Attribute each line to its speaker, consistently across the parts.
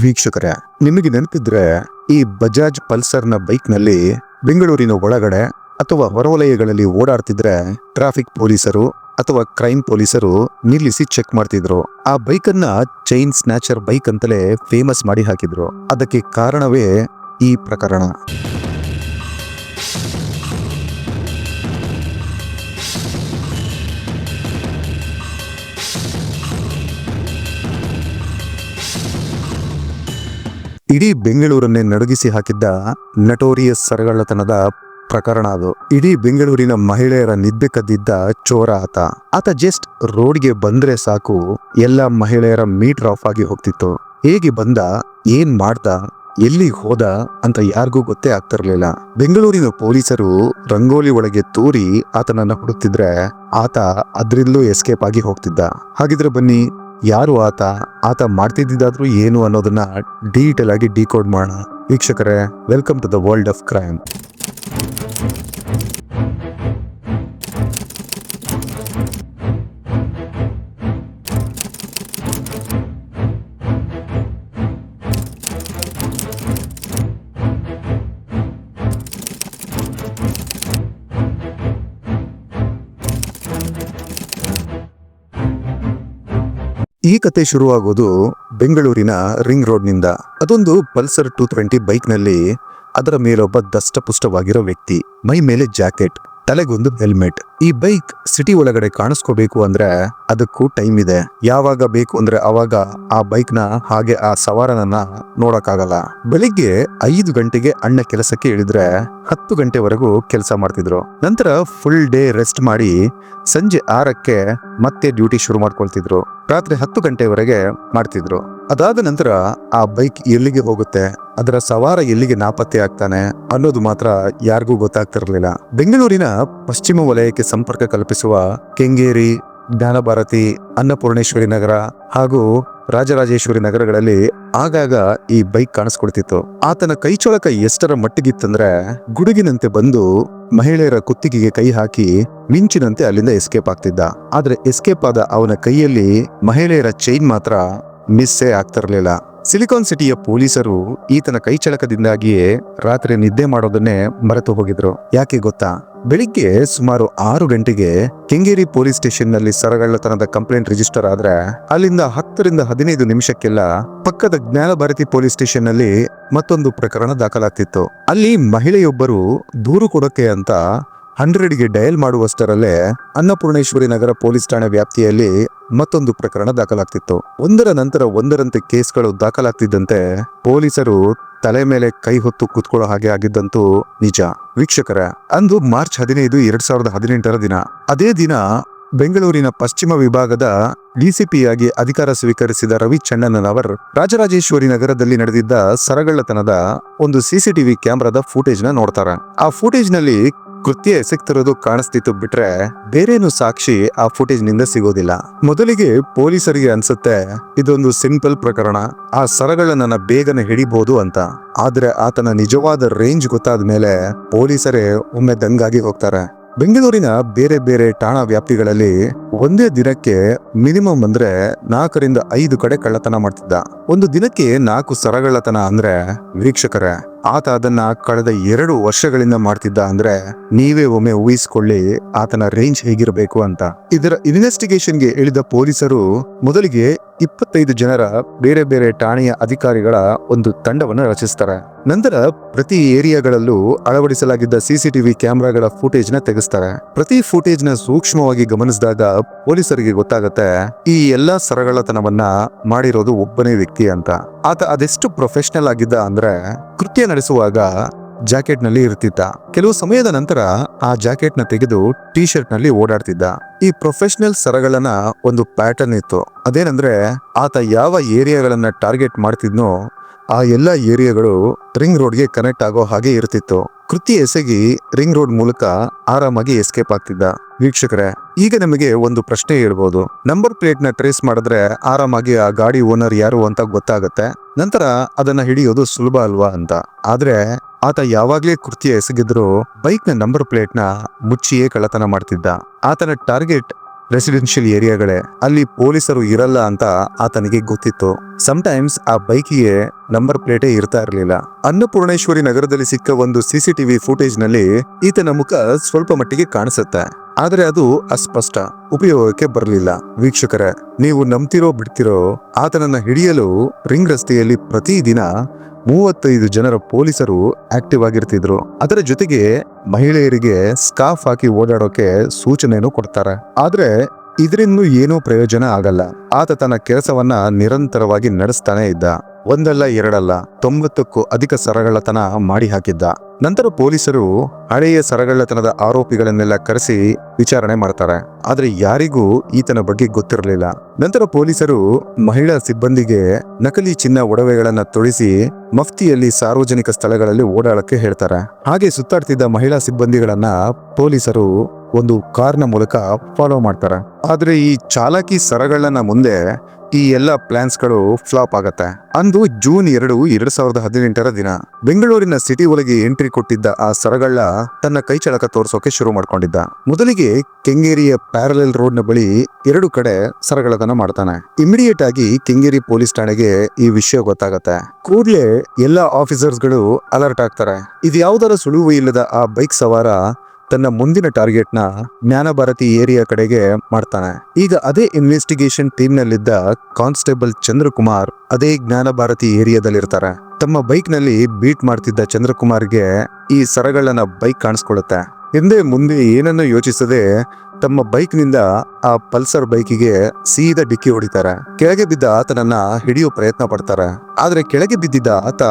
Speaker 1: ವೀಕ್ಷಕರೇ, ನಿಮಗೆ ನೆನಪಿದ್ರೆ ಈ ಬಜಾಜ್ ಪಲ್ಸರ್ನ ಬೈಕ್ನಲ್ಲಿ ಬೆಂಗಳೂರಿನ ಒಳಗಡೆ ಅಥವಾ ಹೊರವಲಯಗಳಲ್ಲಿ ಓಡಾಡ್ತಿದ್ರೆ ಟ್ರಾಫಿಕ್ ಪೊಲೀಸರು ಅಥವಾ ಕ್ರೈಮ್ ಪೊಲೀಸರು ನಿಲ್ಲಿಸಿ ಚೆಕ್ ಮಾಡ್ತಿದ್ರು. ಆ ಬೈಕನ್ನ ಚೈನ್ ಸ್ನ್ಯಾಚರ್ ಬೈಕ್ ಅಂತಲೇ ಫೇಮಸ್ ಮಾಡಿ ಹಾಕಿದ್ರು. ಅದಕ್ಕೆ ಕಾರಣವೇ ಈ ಪ್ರಕರಣ. ಇಡೀ ಬೆಂಗಳೂರನ್ನೇ ನಡುಗಿಸಿ ಹಾಕಿದ್ದ ನಟೋರಿಯಸ್ ಸರಗಳ್ಳತನದ ಪ್ರಕರಣ ಅದು. ಇಡೀ ಬೆಂಗಳೂರಿನ ಮಹಿಳೆಯರ ನಿದ್ದೆ ಕದ್ದಿದ್ದ ಚೋರ ಆತ. ಆತ ಜಸ್ಟ್ ರೋಡ್ಗೆ ಬಂದ್ರೆ ಸಾಕು, ಎಲ್ಲ ಮಹಿಳೆಯರ ಮೀಟರ್ ಆಫ್ ಆಗಿ ಹೋಗ್ತಿತ್ತು. ಹೇಗೆ ಬಂದ, ಏನ್ ಮಾಡ್ದ, ಎಲ್ಲಿಗೆ ಹೋದ ಅಂತ ಯಾರಿಗೂ ಗೊತ್ತೇ ಆಗ್ತಿರ್ಲಿಲ್ಲ. ಬೆಂಗಳೂರಿನ ಪೊಲೀಸರು ರಂಗೋಲಿ ಒಳಗೆ ತೂರಿ ಆತನನ್ನ ಹುಡುಕ್ತಿದ್ರೆ ಆತ ಅದ್ರಿಂದಲೂ ಎಸ್ಕೇಪ್ ಆಗಿ ಹೋಗ್ತಿದ್ದ. ಹಾಗಿದ್ರೆ ಬನ್ನಿ ಯಾರು ಆತ? ಆತ ಮಾಡ್ತಿದ್ದಾದ್ರೂ ಏನು ಅನ್ನೋದನ್ನ ಡೀಟೇಲ್ ಆಗಿ ಡಿಕೋಡ್ ಮಾಡೋಣ. ವೀಕ್ಷಕರೇ welcome to the world of crime ಈ ಕತೆ ಶುರುವಾಗೋದು ಬೆಂಗಳೂರಿನ ರಿಂಗ್ ರೋಡ್ನಿಂದ. ಅದೊಂದು ಪಲ್ಸರ್ ಟೂ ಟ್ವೆಂಟಿ ಬೈಕ್ನಲ್ಲಿ ಅದರ ಮೇಲೊಬ್ಬ ದಷ್ಟಪುಷ್ಟವಾಗಿರೋ ವ್ಯಕ್ತಿ. ಮೈ ಮೇಲೆ ಜಾಕೆಟ್. ತಲೆಗೊಂದು ಹೆಲ್ಮೆಟ್. ಈ ಬೈಕ್ ಸಿಟಿ ಒಳಗಡೆ ಕಾಣಿಸ್ಕೋಬೇಕು ಅಂದ್ರೆ ಅದಕ್ಕೂ ಟೈಮ್ ಇದೆ. ಯಾವಾಗ ಬೇಕು ಅಂದ್ರೆ ಅವಾಗ ಆ ಬೈಕ್ನ ಹಾಗೆ ಆ ಸವಾರನನ್ನ ನೋಡಕ್ಕಾಗಲ್ಲ. ಬೆಳಿಗ್ಗೆ ಐದು ಗಂಟೆಗೆ ಅಣ್ಣ ಕೆಲಸಕ್ಕೆ ಇಳಿದ್ರೆ ಹತ್ತು ಗಂಟೆವರೆಗೂ ಕೆಲಸ ಮಾಡ್ತಿದ್ರು. ನಂತರ ಫುಲ್ ಡೇ ರೆಸ್ಟ್ ಮಾಡಿ ಸಂಜೆ ಆರಕ್ಕೆ ಮತ್ತೆ ಡ್ಯೂಟಿ ಶುರು ಮಾಡ್ಕೊಳ್ತಿದ್ರು. ರಾತ್ರಿ ಹತ್ತು ಗಂಟೆವರೆಗೆ ಮಾಡ್ತಿದ್ರು. ಅದಾದ ನಂತರ ಆ ಬೈಕ್ ಎಲ್ಲಿಗೆ ಹೋಗುತ್ತೆ, ಅದರ ಸವಾರ ಎಲ್ಲಿಗೆ ನಾಪತ್ತೆ ಆಗ್ತಾನೆ ಅನ್ನೋದು ಮಾತ್ರ ಯಾರಿಗೂ ಗೊತ್ತಾಗ್ತಿರ್ಲಿಲ್ಲ. ಬೆಂಗಳೂರಿನ ಪಶ್ಚಿಮ ವಲಯಕ್ಕೆ ಸಂಪರ್ಕ ಕಲ್ಪಿಸುವ ಕೆಂಗೇರಿ, ಜ್ಞಾನಭಾರತಿ, ಅನ್ನಪೂರ್ಣೇಶ್ವರಿ ನಗರ ಹಾಗೂ ರಾಜರಾಜೇಶ್ವರಿ ನಗರಗಳಲ್ಲಿ ಆಗಾಗ ಈ ಬೈಕ್ ಕಾಣಿಸ್ಕೊಳ್ತಿತ್ತು. ಆತನ ಕೈಚೊಳಕ ಎಷ್ಟರ ಮಟ್ಟಿಗಿತ್ತಂದ್ರೆ ಗುಡುಗಿನಂತೆ ಬಂದು ಮಹಿಳೆಯರ ಕುತ್ತಿಗೆಗೆ ಕೈ ಹಾಕಿ ಮಿಂಚಿನಂತೆ ಅಲ್ಲಿಂದ ಎಸ್ಕೇಪ್ ಆಗ್ತಿದ್ದ. ಆದ್ರೆ ಎಸ್ಕೇಪ್ ಆದ ಅವನ ಕೈಯಲ್ಲಿ ಮಹಿಳೆಯರ ಚೈನ್ ಮಾತ್ರ ಮಿಸ್ಸೇ ಆಗ್ತಿರ್ಲಿಲ್ಲ. ಸಿಲಿಕಾನ್ ಸಿಟಿಯ ಪೊಲೀಸರು ಈತನ ಕೈಚಳಕದಿಂದಾಗಿಯೇ ರಾತ್ರಿ ನಿದ್ದೆ ಮಾಡೋದನ್ನೇ ಮರೆತು ಹೋಗಿದ್ರು. ಯಾಕೆ ಗೊತ್ತಾ? ಬೆಳಿಗ್ಗೆ ಸುಮಾರು ಆರು ಗಂಟೆಗೆ ಕೆಂಗೇರಿ ಪೊಲೀಸ್ ಸ್ಟೇಷನ್ನಲ್ಲಿ ಸರಗಳ್ಳತನದ ಕಂಪ್ಲೇಂಟ್ ರಿಜಿಸ್ಟರ್ ಆದ್ರೆ ಅಲ್ಲಿಂದ ಹತ್ತರಿಂದ ಹದಿನೈದು ನಿಮಿಷಕ್ಕೆಲ್ಲ ಪಕ್ಕದ ಜ್ಞಾನಭಾರತಿ ಪೊಲೀಸ್ ಸ್ಟೇಷನ್ನಲ್ಲಿ ಮತ್ತೊಂದು ಪ್ರಕರಣ ದಾಖಲಾಗ್ತಿತ್ತು. ಅಲ್ಲಿ ಮಹಿಳೆಯೊಬ್ಬರು ದೂರು ಕೊಡೋಕೆ ಅಂತ ಹಂಡ್ರೆಡ್ಗೆ ಡಯಲ್ ಮಾಡುವಷ್ಟರಲ್ಲೇ ಅನ್ನಪೂರ್ಣೇಶ್ವರಿ ನಗರ ಪೊಲೀಸ್ ಠಾಣೆ ವ್ಯಾಪ್ತಿಯಲ್ಲಿ ಮತ್ತೊಂದು ಪ್ರಕರಣ ದಾಖಲಾಗ್ತಿತ್ತು. ಒಂದರ ನಂತರ ಒಂದರಂತೆ ಕೇಸ್ಗಳು ದಾಖಲಾಗ್ತಿದ್ದಂತೆ ಪೊಲೀಸರು ತಲೆ ಮೇಲೆ ಕೈ ಹೊತ್ತು ಕೂತ್ಕೊಳ್ಳೋ ಹಾಗೆ ಆಗಿದ್ದಂತೂ ನಿಜ. ವೀಕ್ಷಕರ, ಅಂದು ಮಾರ್ಚ್ ಹದಿನೈದು ಎರಡ್ ಸಾವಿರದ ಹದಿನೆಂಟರ ದಿನ. ಅದೇ ದಿನ ಬೆಂಗಳೂರಿನ ಪಶ್ಚಿಮ ವಿಭಾಗದ ಡಿಸಿಪಿಯಾಗಿ ಅಧಿಕಾರ ಸ್ವೀಕರಿಸಿದ ರವಿ ಚಣ್ಣನವರ್ ರಾಜರಾಜೇಶ್ವರಿ ನಗರದಲ್ಲಿ ನಡೆದಿದ್ದ ಸರಗಳ್ಳತನದ ಒಂದು ಸಿಸಿಟಿವಿ ಕ್ಯಾಮೆರಾದ ಫೂಟೇಜ್ನ ನೋಡ್ತಾರೆ. ಆ ಫೂಟೇಜ್ನಲ್ಲಿ ಕೃತ್ಯ ಎಸಗ್ತಿರೋದು ಕಾಣಿಸ್ತಿತ್ತು ಬಿಟ್ರೆ ಬೇರೇನು ಸಾಕ್ಷಿ ಆ ಫುಟೇಜ್ನಿಂದ ಸಿಗೋದಿಲ್ಲ. ಮೊದಲಿಗೆ ಪೊಲೀಸರಿಗೆ ಅನ್ಸುತ್ತೆ, ಇದೊಂದು ಸಿಂಪಲ್ ಪ್ರಕರಣ, ಆ ಸರಗಳನ್ನ ಬೇಗನೆ ಹಿಡಿಬಹುದು ಅಂತ. ಆದ್ರೆ ಆತನ ನಿಜವಾದ ರೇಂಜ್ ಗೊತ್ತಾದ ಮೇಲೆ ಪೊಲೀಸರೇ ಒಮ್ಮೆ ದಂಗಾಗಿ ಹೋಗ್ತಾರೆ. ಬೆಂಗಳೂರಿನ ಬೇರೆ ಬೇರೆ ಠಾಣಾ ವ್ಯಾಪ್ತಿಗಳಲ್ಲಿ ಒಂದೇ ದಿನಕ್ಕೆ ಮಿನಿಮಮ್ ಅಂದ್ರೆ ನಾಲ್ಕರಿಂದ ಐದು ಕಡೆ ಕಳ್ಳತನ ಮಾಡ್ತಿದ್ದ. ಒಂದು ದಿನಕ್ಕೆ ನಾಲ್ಕು ಸರಗಳ್ಳತನ ಅಂದ್ರೆ ವೀಕ್ಷಕರೇ ಆತ ಅದನ್ನ ಕಳೆದ ಎರಡು ವರ್ಷಗಳಿಂದ ಮಾಡ್ತಿದ್ದ ಅಂದ್ರೆ ನೀವೇ ಒಮ್ಮೆ ಊಹಿಸಿಕೊಳ್ಳಿ ಆತನ ರೇಂಜ್ ಹೇಗಿರಬೇಕು ಅಂತ. ಇದರ ಇನ್ವೆಸ್ಟಿಗೇಷನ್ಗೆ ಇಳಿದ ಪೊಲೀಸರು ಮೊದಲಿಗೆ ಇಪ್ಪತ್ತೈದು ಜನರ ಬೇರೆ ಬೇರೆ ಠಾಣೆಯ ಅಧಿಕಾರಿಗಳ ಒಂದು ತಂಡವನ್ನು ರಚಿಸ್ತಾರೆ. ನಂತರ ಪ್ರತಿ ಏರಿಯಾಗಳಲ್ಲೂ ಅಳವಡಿಸಲಾಗಿದ್ದ ಸಿಸಿಟಿವಿ ಕ್ಯಾಮೆರಾಗಳ ಫುಟೇಜ್ನ ತೆಗೆಸ್ತಾರೆ. ಪ್ರತಿ ಫುಟೇಜ್ನ ಸೂಕ್ಷ್ಮವಾಗಿ ಗಮನಿಸಿದಾಗ ಪೊಲೀಸರಿಗೆ ಗೊತ್ತಾಗತ್ತೆ, ಈ ಎಲ್ಲಾ ಸರಗಳತನವನ್ನ ಮಾಡಿರೋದು ಒಬ್ಬನೇ ವ್ಯಕ್ತಿ ಅಂತ. ಆತ ಅದೆಷ್ಟು ಪ್ರೊಫೆಷನಲ್ ಆಗಿದ್ದ ಅಂದ್ರೆ ಕೃತ್ಯ ನಡೆಸುವಾಗ ಜಾಕೆಟ್ನಲ್ಲಿ ಇರ್ತಿದ್ದ. ಕೆಲವು ಸಮಯದ ನಂತರ ಆ ಜಾಕೆಟ್ನ ತೆಗೆದು ಟೀ-ಶರ್ಟ್ನಲ್ಲಿ ಓಡಾಡ್ತಿದ್ದ. ಈ ಪ್ರೊಫೆಷನಲ್ ಸರಗಳನ್ನ ಒಂದು ಪ್ಯಾಟರ್ನ್ ಇತ್ತು. ಅದೇನಂದ್ರೆ ಆತ ಯಾವ ಏರಿಯಾಗಳನ್ನ ಟಾರ್ಗೆಟ್ ಮಾಡ್ತಿದ್ನೋ ಆ ಎಲ್ಲ ಏರಿಯಾಗಳು ರಿಂಗ್ ರೋಡ್ಗೆ ಕನೆಕ್ಟ್ ಆಗೋ ಹಾಗೆ ಇರ್ತಿತ್ತು. ಕೃತಿ ಎಸಗಿ ರಿಂಗ್ ರೋಡ್ ಮೂಲಕ ಆರಾಮಾಗಿ ಎಸ್ಕೇಪ್ ಆಗ್ತಿದ್ದ. ವೀಕ್ಷಕರೇ, ಈಗ ನಮಗೆ ಒಂದು ಪ್ರಶ್ನೆ ಇರ್ಬೋದು ನಂಬರ್ ಪ್ಲೇಟ್ನ ಟ್ರೇಸ್ ಮಾಡಿದ್ರೆ ಆರಾಮಾಗಿ ಆ ಗಾಡಿ ಓನರ್ ಯಾರು ಅಂತ ಗೊತ್ತಾಗುತ್ತೆ. ನಂತರ ಅದನ್ನ ಹಿಡಿಯೋದು ಸುಲಭ ಅಲ್ವಾ ಅಂತ. ಆದ್ರೆ ಆತ ಯಾವಾಗ್ಲೇ ಕೃತ್ಯ ಎಸಗಿದ್ರು ಬೈಕ್ ನಂಬರ್ ಪ್ಲೇಟ್ನ ಮುಚ್ಚಿಯೇ ಕಳ್ಳತನ ಮಾಡ್ತಿದ್ದ. ಆತನ ಟಾರ್ಗೆಟ್ ರೆಸಿಡೆನ್ಷಿಯಲ್ ಏರಿಯಾಗಳೇ, ಅಲ್ಲಿ ಪೊಲೀಸರು ಇರಲ್ಲ ಅಂತ ಆತನಿಗೆ ಗೊತ್ತಿತ್ತು. ಸಮಟೈಮ್ಸ್ ಆ ಬೈಕಿಗೆ ನಂಬರ್ ಪ್ಲೇಟೇ ಇರ್ತಾ ಇರಲಿಲ್ಲ. ಅನ್ನಪೂರ್ಣೇಶ್ವರಿ ನಗರದಲ್ಲಿ ಸಿಕ್ಕ ಒಂದು ಸಿಸಿಟಿವಿ ಫುಟೇಜ್ನಲ್ಲಿ ಈತನ ಮುಖ ಸ್ವಲ್ಪ ಮಟ್ಟಿಗೆ ಕಾಣಿಸುತ್ತೆ. ಆದರೆ ಅದು ಅಸ್ಪಷ್ಟ, ಉಪಯೋಗಕ್ಕೆ ಬರಲಿಲ್ಲ. ವೀಕ್ಷಕರೇ, ನೀವು ನಂಬ್ತಿರೋ ಬಿಡ್ತಿರೋ ಆತನನ್ನ ಹಿಡಿಯಲು ರಿಂಗ್ ರಸ್ತೆಯಲ್ಲಿ ಪ್ರತಿದಿನ ಮೂವತ್ತೈದು ಜನರ ಪೊಲೀಸರು ಆಕ್ಟಿವ್ ಆಗಿರ್ತಿದ್ರು. ಅದರ ಜೊತೆಗೆ ಮಹಿಳೆಯರಿಗೆ ಸ್ಕಾಫ್ ಹಾಕಿ ಓಡಾಡೋಕೆ ಸೂಚನೆಯನ್ನು ಕೊಡ್ತಾರೆ. ಆದ್ರೆ ಇದರಿಂದ ಏನೂ ಪ್ರಯೋಜನ ಆಗಲ್ಲ. ಆತ ತನ್ನ ಕೆಲಸವನ್ನ ನಿರಂತರವಾಗಿ ನಡೆಸ್ತಾನೆ ಇದ್ದ. ಒಂದಲ್ಲ ಎರಡಲ್ಲ, ತೊಂಬತ್ತಕ್ಕೂ ಅಧಿಕ ಸರಗಳತನ ಮಾಡಿ ಹಾಕಿದ್ದ ನಂತರ ಪೊಲೀಸರು ಹಳೆಯ ಸರಗಳ್ಳತನದ ಆರೋಪಿಗಳನ್ನೆಲ್ಲ ಕರೆಸಿ ವಿಚಾರಣೆ ಮಾಡ್ತಾರೆ. ಆದ್ರೆ ಯಾರಿಗೂ ಈತನ ಬಗ್ಗೆ ಗೊತ್ತಿರಲಿಲ್ಲ. ನಂತರ ಪೊಲೀಸರು ಮಹಿಳಾ ಸಿಬ್ಬಂದಿಗೆ ನಕಲಿ ಚಿನ್ನ ಒಡವೆಗಳನ್ನ ತೊಳಿಸಿ ಮಫ್ತಿಯಲ್ಲಿ ಸಾರ್ವಜನಿಕ ಸ್ಥಳಗಳಲ್ಲಿ ಓಡಾಡಕ್ಕೆ ಹೇಳ್ತಾರೆ. ಹಾಗೆ ಸುತ್ತಾಡ್ತಿದ್ದ ಮಹಿಳಾ ಸಿಬ್ಬಂದಿಗಳನ್ನ ಪೊಲೀಸರು ಒಂದು ಕಾರ್ನ ಮೂಲಕ ಫಾಲೋ ಮಾಡ್ತಾರೆ. ಆದ್ರೆ ಈ ಚಾಲಕಿ ಸರಗಳನ್ನ ಮುಂದೆ ಈ ಎಲ್ಲ ಪ್ಲಾನ್ಸ್ಗಳು ಫ್ಲಾಪ್ ಆಗತ್ತೆ. ಅಂದು ಜೂನ್ ಎರಡು, ಎರಡ್ ಸಾವಿರದ ಹದಿನೆಂಟರ ದಿನ. ಬೆಂಗಳೂರಿನ ಸಿಟಿ ಒಳಗೆ ಎಂಟ್ರಿ ಕೊಟ್ಟಿದ್ದ ಆ ಸರಗಳ್ಳ ತನ್ನ ಕೈ ಚಳಕ ತೋರಿಸೋಕೆ ಶುರು ಮಾಡ್ಕೊಂಡಿದ್ದ. ಮೊದಲಿಗೆ ಕೆಂಗೇರಿಯ ಪ್ಯಾರಲಲ್ ರೋಡ್ನ ಬಳಿ ಎರಡು ಕಡೆ ಸರಗಳತನ ಮಾಡ್ತಾನೆ. ಇಮಿಡಿಯೇಟ್ ಆಗಿ ಕೆಂಗೇರಿ ಪೊಲೀಸ್ ಠಾಣೆಗೆ ಈ ವಿಷಯ ಗೊತ್ತಾಗತ್ತೆ. ಕೂಡ್ಲೆ ಆಫೀಸರ್ಸ್ ಆಫೀಸರ್ಸ್ಗಳು ಅಲರ್ಟ್ ಆಗ್ತಾರೆ. ಇದು ಯಾವುದರ ಸುಳಿವು ಇಲ್ಲದ ಆ ಬೈಕ್ ಸವಾರ ತನ್ನ ಮುಂದಿನ ಟಾರ್ಗೆಟ್ನ ಜ್ಞಾನಭಾರತಿ ಏರಿಯಾ ಕಡೆಗೆ ಮಾಡ್ತಾನೆ. ಈಗ ಅದೇ ಇನ್ವೆಸ್ಟಿಗೇಷನ್ ಟೀಮ್ ನಲ್ಲಿದ್ದ ಕಾನ್ಸ್ಟೇಬಲ್ ಚಂದ್ರಕುಮಾರ್ ಅದೇ ಜ್ಞಾನಭಾರತಿ ಏರಿಯಾದಲ್ಲಿರ್ತಾರೆ. ತಮ್ಮ ಬೈಕ್ನಲ್ಲಿ ಬೀಟ್ ಮಾಡ್ತಿದ್ದ ಚಂದ್ರಕುಮಾರ್ಗೆ ಈ ಸರಗಳನ್ನ ಬೈಕ್ ಕಾಣಿಸ್ಕೊಳ್ಳುತ್ತೆ. ಹಿಂದೆ ಮುಂದೆ ಏನನ್ನು ಯೋಚಿಸದೆ ತಮ್ಮ ಬೈಕ್ನಿಂದ ಆ ಪಲ್ಸರ್ ಬೈಕಿಗೆ ಸೀದಾ ಡಿಕ್ಕಿ ಹೊಡಿತಾರೆ. ಕೆಳಗೆ ಬಿದ್ದ ಆತನನ್ನ ಹಿಡಿಯೋ ಪ್ರಯತ್ನ ಪಡ್ತಾರೆ. ಆದ್ರೆ ಕೆಳಗೆ ಬಿದ್ದಿದ್ದ ಆತ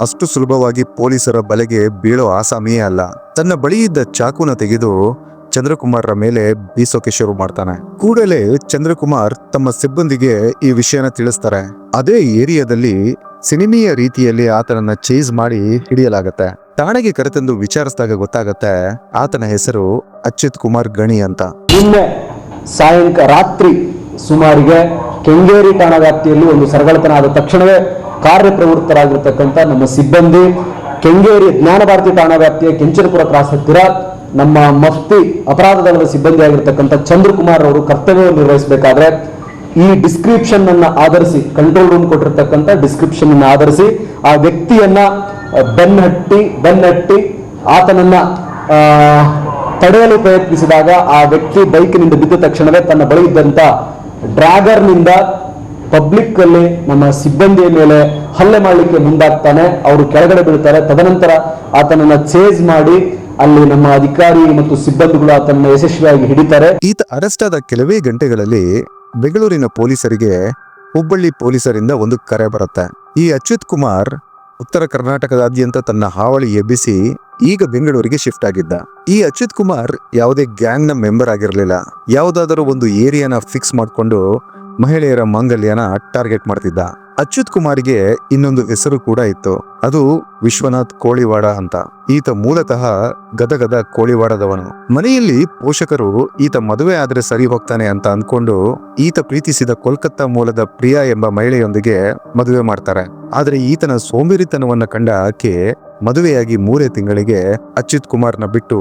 Speaker 1: ಅಷ್ಟು ಸುಲಭವಾಗಿ ಪೊಲೀಸರ ಬಲೆಗೆ ಬೀಳೋ ಆಸಾಮಿಯೇ ಅಲ್ಲ. ತನ್ನ ಬಳಿ ಇದ್ದ ಚಾಕುನ ತೆಗೆದು ಚಂದ್ರಕುಮಾರ್ರ ಮೇಲೆ ಬೀಸೋಕೆ ಶುರು ಮಾಡ್ತಾನೆ. ಕೂಡಲೇ ಚಂದ್ರಕುಮಾರ್ ತಮ್ಮ ಸಿಬ್ಬಂದಿಗೆ ಈ ವಿಷಯನ ತಿಳಿಸ್ತಾರೆ. ಅದೇ ಏರಿಯಾದಲ್ಲಿ ಸಿನಿಮೀಯ ರೀತಿಯಲ್ಲಿ ಆತನನ್ನ ಚೇಸ್ ಮಾಡಿ ಹಿಡಿಯಲಾಗತ್ತೆ. ಠಾಣೆಗೆ ಕರೆತಂದು ವಿಚಾರಿಸಿದಾಗ ಗೊತ್ತಾಗತ್ತೆ ಆತನ ಹೆಸರು ಅಚ್ಯುತ್ ಕುಮಾರ್ ಗಣಿ ಅಂತ.
Speaker 2: ನಿನ್ನೆ ಸಾಯಂಕಾಲ ರಾತ್ರಿ ಸುಮಾರಿಗೆ ಕೆಂಗೇರಿ ಠಾಣಾ ವ್ಯಾಪ್ತಿಯಲ್ಲಿ ಒಂದು ಸರಗಳತನ ಆದ ತಕ್ಷಣವೇ ಕಾರ್ಯಪ್ರವೃತ್ತರಾಗಿರ್ತಕ್ಕಂಥ ನಮ್ಮ ಸಿಬ್ಬಂದಿ, ಕೆಂಗೇರಿ ಜ್ಞಾನಭಾರತಿ ಠಾಣಾ ವ್ಯಾಪ್ತಿಯ ಕೆಂಚನಪುರ ಕ್ರಾಸ್ ಹತ್ತಿರ ನಮ್ಮ ಮಫ್ತಿ ಅಪರಾಧ ದಳದ ಸಿಬ್ಬಂದಿ ಆಗಿರ್ತಕ್ಕಂಥ ಚಂದ್ರಕುಮಾರ್ ಅವರು ಕರ್ತವ್ಯ ನಿರ್ವಹಿಸಬೇಕಾದ್ರೆ ಈ ಡಿಸ್ಕ್ರಿಪ್ಷನ್ ಅನ್ನ ಆಧರಿಸಿ, ಕಂಟ್ರೋಲ್ ರೂಮ್ ಕೊಟ್ಟಿರ್ತಕ್ಕಂಥ ಡಿಸ್ಕ್ರಿಪ್ಷನ್ ಅನ್ನು ಆಧರಿಸಿ ಆ ವ್ಯಕ್ತಿಯನ್ನ ಬೆನ್ನಟ್ಟಿ ಬೆನ್ನಟ್ಟಿ ಆತನನ್ನ ತಡೆಯಲು ಪ್ರಯತ್ನಿಸಿದಾಗ ಆ ವ್ಯಕ್ತಿ ಬೈಕಿನಿಂದ ಬಿದ್ದ ತಕ್ಷಣವೇ ತನ್ನ ಬಳಿ ಇದ್ದಂತ ಡ್ರ್ಯಾಗರ್ನಿಂದ ಪಬ್ಲಿಕ್ ಅಲ್ಲಿ ನಮ್ಮ ಸಿಬ್ಬಂದಿಯ ಮೇಲೆ ಹಲ್ಲೆ ಮಾಡಲಿಕ್ಕೆ ಮುಂದಾಗ್ತಾನೆ. ಅವರು ಕೆಳಗಡೆ ಬೀಳ್ತಾರೆ. ತದನಂತರ ಆತನನ್ನ ಚೇಜ್ ಮಾಡಿ ಅಲ್ಲಿ ನಮ್ಮ ಅಧಿಕಾರಿ ಮತ್ತು ಸಿಬ್ಬಂದಿಗಳು ಆತನ ಯಶಸ್ವಿಯಾಗಿ ಹಿಡಿತಾರೆ.
Speaker 1: ಈತ ಅರೆಸ್ಟ್ ಆದ ಕೆಲವೇ ಗಂಟೆಗಳಲ್ಲಿ ಬೆಂಗಳೂರಿನ ಪೊಲೀಸರಿಗೆ ಹುಬ್ಬಳ್ಳಿ ಪೊಲೀಸರಿಂದ ಒಂದು ಕರೆ ಬರುತ್ತೆ. ಈ ಅಚ್ಯುತ್ ಕುಮಾರ್ ಉತ್ತರ ಕರ್ನಾಟಕದಾದ್ಯಂತ ತನ್ನ ಹಾವಳಿ ಎಬ್ಬಿಸಿ ಈಗ ಬೆಂಗಳೂರಿಗೆ ಶಿಫ್ಟ್ ಆಗಿದ್ದ. ಈ ಅಚ್ಯುತ್ ಕುಮಾರ್ ಯಾವುದೇ ಗ್ಯಾಂಗ್ನ ಮೆಂಬರ್ ಆಗಿರಲಿಲ್ಲ. ಯಾವುದಾದರೂ ಒಂದು ಏರಿಯಾನ ಫಿಕ್ಸ್ ಮಾಡಿಕೊಂಡು ಮಹಿಳೆಯರ ಮಾಂಗಲ್ಯನ ಟಾರ್ಗೆಟ್ ಮಾಡ್ತಿದ್ದ. ಅಚ್ಯುತ್ ಕುಮಾರ್ಗೆ ಇನ್ನೊಂದು ಹೆಸರು ಕೂಡ ಇತ್ತು. ಅದು ವಿಶ್ವನಾಥ್ ಕೋಳಿವಾಡ ಅಂತ. ಈತ ಮೂಲತಃ ಗದಗದ ಕೋಳಿವಾಡದವನು. ಮನೆಯಲ್ಲಿ ಪೋಷಕರು, ಈತ ಮದುವೆ ಆದ್ರೆ ಸರಿ ಹೋಗ್ತಾನೆ ಅಂತ ಅಂದ್ಕೊಂಡು ಈತ ಪ್ರೀತಿಸಿದ ಕೋಲ್ಕತ್ತಾ ಮೂಲದ ಪ್ರಿಯಾ ಎಂಬ ಮಹಿಳೆಯೊಂದಿಗೆ ಮದುವೆ ಮಾಡ್ತಾರೆ. ಆದ್ರೆ ಈತನ ಸೋಂಬೇರಿತನವನ್ನ ಕಂಡ ಆಕೆ ಮದುವೆಯಾಗಿ ಮೂರೇ ತಿಂಗಳಿಗೆ ಅಚ್ಯುತ್ ಕುಮಾರ್ನ ಬಿಟ್ಟು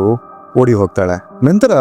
Speaker 1: ಓಡಿ ಹೋಗ್ತಾಳೆ. ನಂತರ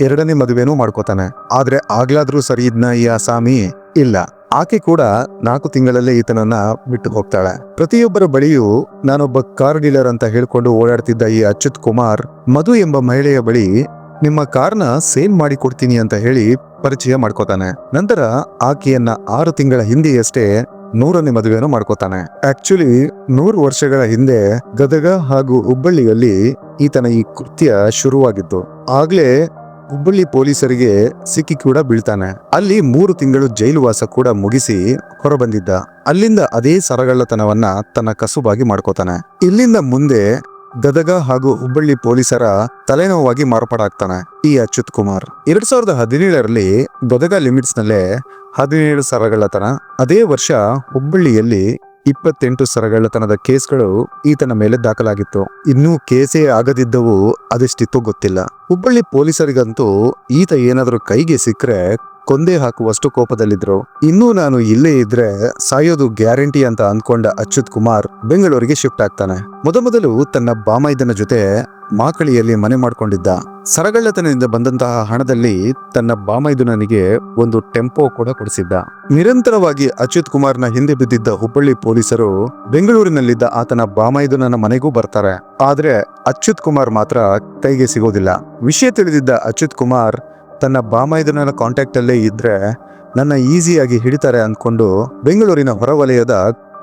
Speaker 1: ಎರಡನೇ ಮದುವೆನೂ ಮಾಡ್ಕೋತಾನೆ. ಆದ್ರೆ ಆಗ್ಲಾದ್ರೂ ಸರಿ ಇದ್ನ ಈ ಅಸಾಮಿ ಇಲ್ಲ. ಆಕೆ ಕೂಡ ನಾಲ್ಕು ತಿಂಗಳಲ್ಲೇ ಈತನನ್ನ ಬಿಟ್ಟು ಹೋಗ್ತಾಳೆ. ಪ್ರತಿಯೊಬ್ಬರ ಬಳಿಯೂ ನಾನೊಬ್ಬ ಕಾರ್ ಡೀಲರ್ ಅಂತ ಹೇಳ್ಕೊಂಡು ಓಡಾಡ್ತಿದ್ದ ಈ ಅಚ್ಯುತ್ ಕುಮಾರ್, ಮಧು ಎಂಬ ಮಹಿಳೆಯ ಬಳಿ ನಿಮ್ಮ ಕಾರ್ನ ಸೇಲ್ ಮಾಡಿ ಕೊಡ್ತೀನಿ ಅಂತ ಹೇಳಿ ಪರಿಚಯ ಮಾಡ್ಕೋತಾನೆ. ನಂತರ ಆಕೆಯನ್ನ ಆರು ತಿಂಗಳ ಹಿಂದೆಯಷ್ಟೇ ನೂರನೇ ಮದುವೆಯನ್ನು ಮಾಡ್ಕೋತಾನೆ. ಆಕ್ಚುಲಿ ನೂರು ವರ್ಷಗಳ ಹಿಂದೆ ಗದಗ ಹಾಗೂ ಹುಬ್ಬಳ್ಳಿಯಲ್ಲಿ ಈತನ ಈ ಕೃತ್ಯ ಶುರುವಾಗಿತ್ತು. ಆಗ್ಲೇ ಹುಬ್ಬಳ್ಳಿ ಪೊಲೀಸರಿಗೆ ಸಿಕ್ಕಿ ಕೂಡ ಬೀಳ್ತಾನೆ. ಅಲ್ಲಿ ಮೂರು ತಿಂಗಳು ಜೈಲು ವಾಸ ಕೂಡ ಮುಗಿಸಿ ಹೊರಬಂದಿದ್ದ. ಅಲ್ಲಿಂದ ಅದೇ ಸರಗಳ್ಳತನವನ್ನ ತನ್ನ ಕಸುಬಾಗಿ ಮಾಡ್ಕೋತಾನೆ. ಇಲ್ಲಿಂದ ಮುಂದೆ ಗದಗ ಹಾಗೂ ಹುಬ್ಬಳ್ಳಿ ಪೊಲೀಸರ ತಲೆನೋವಾಗಿ ಮಾರ್ಪಾಡಾಗ್ತಾನೆ ಈ ಅಚ್ಯುತ್ ಕುಮಾರ್. ಎರಡ್ ಸಾವಿರದ ಹದಿನೇಳರಲ್ಲಿ ಗದಗ ಲಿಮಿಟ್ಸ್ ನಲ್ಲೇ ಹದಿನೇಳು ಸರಗಳ್ಳತನ ಅದೇ ವರ್ಷ ಹುಬ್ಬಳ್ಳಿಯಲ್ಲಿ ಇಪ್ಪತ್ತೆಂಟು ಸರಗಳ್ಳತನದ ಕೇಸ್ಗಳು ಈತನ ಮೇಲೆ ದಾಖಲಾಗಿತ್ತು. ಇನ್ನೂ ಕೇಸೇ ಆಗದಿದ್ದವು, ಅದೆಷ್ಟಿತ್ತು ಗೊತ್ತಿಲ್ಲ. ಹುಬ್ಬಳ್ಳಿ ಪೊಲೀಸರಿಗಂತೂ ಈತ ಏನಾದರೂ ಕೈಗೆ ಸಿಕ್ಕರೆ ಕೊಂದೇ ಹಾಕುವಷ್ಟು ಕೋಪದಲ್ಲಿದ್ರು. ಇನ್ನೂ ನಾನು ಇಲ್ಲೇ ಇದ್ರೆ ಸಾಯೋದು ಗ್ಯಾರಂಟಿ ಅಂತ ಅಂದ್ಕೊಂಡ ಅಚ್ಯುತ್ ಕುಮಾರ್ ಬೆಂಗಳೂರಿಗೆ ಶಿಫ್ಟ್ ಆಗ್ತಾನೆ. ಮೊದಮೊದಲು ತನ್ನ ಬಾಮೈದನ ಜೊತೆ ಮಾಕಳಿಯಲ್ಲಿ ಮನೆ ಮಾಡ್ಕೊಂಡಿದ್ದ. ಸರಗಳ್ಳತನದಿಂದ ಬಂದಂತಹ ಹಣದಲ್ಲಿ ತನ್ನ ಬಾಮೈದುನನಿಗೆ ಒಂದು ಟೆಂಪೋ ಕೂಡ ಕೊಡಿಸಿದ್ದ. ನಿರಂತರವಾಗಿ ಅಚ್ಯುತ್ ಕುಮಾರ್ನ ಹಿಂದೆ ಬಿದ್ದಿದ್ದ ಹುಬ್ಬಳ್ಳಿ ಪೊಲೀಸರು ಬೆಂಗಳೂರಿನಲ್ಲಿದ್ದ ಆತನ ಬಾಮೈದುನನ ಮನೆಗೂ ಬರ್ತಾರೆ. ಆದ್ರೆ ಅಚ್ಯುತ್ ಕುಮಾರ್ ಮಾತ್ರ ಕೈಗೆ ಸಿಗೋದಿಲ್ಲ. ವಿಷಯ ತಿಳಿದಿದ್ದ ಅಚ್ಯುತ್ ಕುಮಾರ್ ತನ್ನ ಬಾಮ ಇದನ್ನ ಕಾಂಟ್ಯಾಕ್ಟಲ್ಲೇ ಇದ್ರೆ ನನ್ನ ಈಸಿಯಾಗಿ ಹಿಡಿತಾರೆ ಅಂದ್ಕೊಂಡು ಬೆಂಗಳೂರಿನ ಹೊರವಲಯದ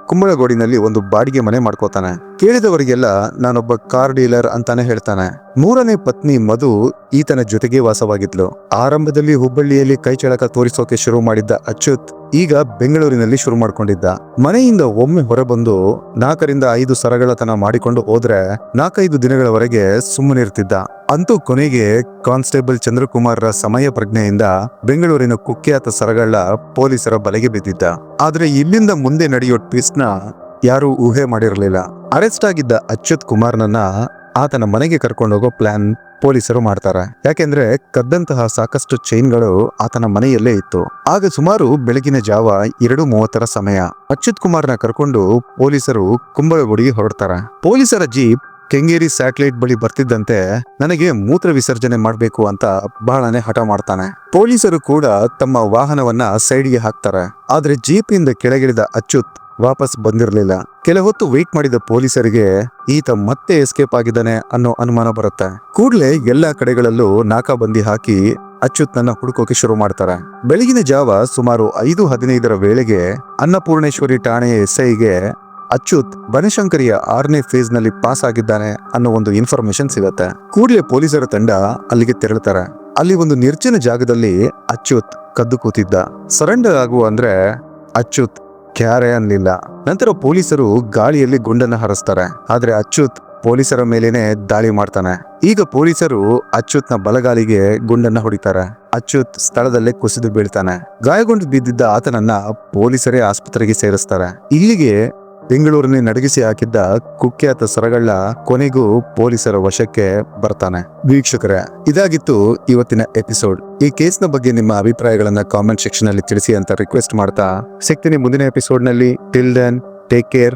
Speaker 1: ಕುಂಬಳಗೋಡಿನಲ್ಲಿ ಒಂದು ಬಾಡಿಗೆ ಮನೆ ಮಾಡ್ಕೋತಾನೆ. ಕೇಳಿದವರಿಗೆಲ್ಲ ನಾನೊಬ್ಬ ಕಾರ್ ಡೀಲರ್ ಅಂತಾನೆ ಹೇಳ್ತಾನೆ. ಮೂರನೇ ಪತ್ನಿ ಮಧು ಈತನ ಜೊತೆಗೆ ವಾಸವಾಗಿದ್ಲು. ಆರಂಭದಲ್ಲಿ ಹುಬ್ಬಳ್ಳಿಯಲ್ಲಿ ಕೈ ಚಳಕ ತೋರಿಸೋಕೆ ಶುರು ಮಾಡಿದ್ದ ಅಚ್ಯುತ್ ಈಗ ಬೆಂಗಳೂರಿನಲ್ಲಿ ಶುರು ಮಾಡ್ಕೊಂಡಿದ್ದ. ಮನೆಯಿಂದ ಒಮ್ಮೆ ಹೊರಬಂದು ನಾಲ್ಕರಿಂದ ಐದು ಸರಗಳತನ ಮಾಡಿಕೊಂಡು ಹೋದ್ರೆ ನಾಲ್ಕೈದು ದಿನಗಳವರೆಗೆ ಸುಮ್ಮನಿರ್ತಿದ್ದ ಅಂತೂ ಕೊನೆಗೆ ಕಾನ್ಸ್ಟೇಬಲ್ ಚಂದ್ರಕುಮಾರ್ರ ಸಮಯ ಪ್ರಜ್ಞೆಯಿಂದ ಬೆಂಗಳೂರಿನ ಕುಖ್ಯಾತ ಸರಗಳ ಪೊಲೀಸರ ಬಲೆಗೆ ಬಿದ್ದಿದ್ದ. ಆದ್ರೆ ಇಲ್ಲಿಂದ ಮುಂದೆ ನಡೆಯೋ ಟ್ವಿಸ್ಟ್ನ ಯಾರೂ ಊಹೆ ಮಾಡಿರಲಿಲ್ಲ. ಅರೆಸ್ಟ್ ಆಗಿದ್ದ ಅಚ್ಯುತ್ ಕುಮಾರ್ನನ್ನ ಆತನ ಮನೆಗೆ ಕರ್ಕೊಂಡೋಗೋ ಪ್ಲಾನ್ ಪೊಲೀಸರು ಮಾಡ್ತಾರೆ. ಯಾಕೆಂದ್ರೆ ಕದ್ದಂತಹ ಸಾಕಷ್ಟು ಚೈನ್ಗಳು ಆತನ ಮನೆಯಲ್ಲೇ ಇತ್ತು. ಆಗ ಸುಮಾರು ಬೆಳಗಿನ ಜಾವ ಎರಡು ಮೂವತ್ತರ ಸಮಯ ಅಚ್ಯುತ್ ಕುಮಾರ್ನ ಕರ್ಕೊಂಡು ಪೊಲೀಸರು ಕುಂಬಳಗುಡಿಗೆ ಹೊರಡ್ತಾರೆ. ಪೊಲೀಸರ ಜೀಪ್ ಕೆಂಗೇರಿ ಸ್ಯಾಟಲೈಟ್ ಬಳಿ ಬರ್ತಿದ್ದಂತೆ ನನಗೆ ಮೂತ್ರ ವಿಸರ್ಜನೆ ಮಾಡಬೇಕು ಅಂತ ಬಹಳನೆ ಹಠ ಮಾಡ್ತಾನೆ. ಪೊಲೀಸರು ಕೂಡ ತಮ್ಮ ವಾಹನವನ್ನ ಸೈಡ್ಗೆ ಹಾಕ್ತಾರೆ. ಆದ್ರೆ ಜೀಪಿಂದ ಕೆಳಗಿಳಿದ ಅಚ್ಯುತ್ ವಾಪಸ್ ಬಂದಿರಲಿಲ್ಲ. ಕೆಲ ಹೊತ್ತು ವೇಟ್ ಮಾಡಿದ ಪೊಲೀಸರಿಗೆ, ಈತ ಮತ್ತೆ ಎಸ್ಕೇಪ್ ಆಗಿದ್ದಾನೆ ಅನ್ನೋ ಅನುಮಾನ ಬರುತ್ತೆ. ಕೂಡಲೇ ಎಲ್ಲಾ ಕಡೆಗಳಲ್ಲೂ ನಾಕಾಬಂದಿ ಹಾಕಿ ಅಚ್ಯುತ್ನನ್ನ ಹುಡುಕೋಕೆ ಶುರು ಮಾಡ್ತಾರೆ. ಬೆಳಗಿನ ಜಾವ ಸುಮಾರು ಐದು ಹದಿನೈದರ ವೇಳೆಗೆ ಅನ್ನಪೂರ್ಣೇಶ್ವರಿ ಠಾಣೆಯ ಎಸ್ಐಗೆ ಅಚ್ಯುತ್ ಬನಶಂಕರಿಯ ಆರನೇ ಫೇಸ್ನಲ್ಲಿ ಪಾಸ್ ಆಗಿದ್ದಾನೆ ಅನ್ನೋ ಒಂದು ಇನ್ಫಾರ್ಮೇಶನ್ ಸಿಗತ್ತೆ. ಕೂಡಲೇ ಪೊಲೀಸರ ತಂಡ ಅಲ್ಲಿಗೆ ತೆರಳುತ್ತಾರೆ ಅಲ್ಲಿ ಒಂದು ನಿರ್ಜನ ಜಾಗದಲ್ಲಿ ಅಚ್ಯುತ್ ಕದ್ದು ಕೂತಿದ್ದ. ಸರೆಂಡರ್ ಆಗುವ ಅಂದ್ರೆ ಅಚ್ಯುತ್ ಕ್ಯಾರೆ ಅನ್ನಲಿಲ್ಲ ನಂತರ ಪೊಲೀಸರು ಗಾಳಿಯಲ್ಲಿ ಗುಂಡನ್ನ ಹರಿಸ್ತಾರೆ. ಆದ್ರೆ ಅಚ್ಯುತ್ ಪೊಲೀಸರ ಮೇಲೇನೆ ದಾಳಿ ಮಾಡ್ತಾನೆ. ಈಗ ಪೊಲೀಸರು ಅಚ್ಯುತ್ನ ಬಲಗಾಲಿಗೆ ಗುಂಡನ್ನ ಹೊಡಿತಾರೆ. ಅಚ್ಯುತ್ ಸ್ಥಳದಲ್ಲೇ ಕುಸಿದು ಬೀಳ್ತಾನೆ. ಗಾಯಗೊಂಡು ಬಿದ್ದಿದ್ದ ಆತನನ್ನ ಪೊಲೀಸರೇ ಆಸ್ಪತ್ರೆಗೆ ಸೇರಿಸ್ತಾರೆ. ಇಲ್ಲಿಗೆ ಬೆಂಗಳೂರಿನ ನಡಗಿಸಿ ಹಾಕಿದ್ದ ಕುಖ್ಯಾತ ಸರಗಳ್ಳ ಕೊನೆಗೂ ಪೊಲೀಸರ ವಶಕ್ಕೆ ಬರ್ತಾನೆ. ವೀಕ್ಷಕರೇ, ಇದಾಗಿತ್ತು ಇವತ್ತಿನ ಎಪಿಸೋಡ್. ಈ ಕೇಸ್ನ ಬಗ್ಗೆ ನಿಮ್ಮ ಅಭಿಪ್ರಾಯಗಳನ್ನ ಕಾಮೆಂಟ್ ಸೆಕ್ಷನ್ ಅಲ್ಲಿ ತಿಳಿಸಿ ಅಂತ ರಿಕ್ವೆಸ್ಟ್ ಮಾಡ್ತಾ, ಸಿಗ್ತೀನಿ ಮುಂದಿನ ಎಪಿಸೋಡ್ನಲ್ಲಿ ಟಿಲ್ ದೆನ್, ಟೇಕ್ ಕೇರ್.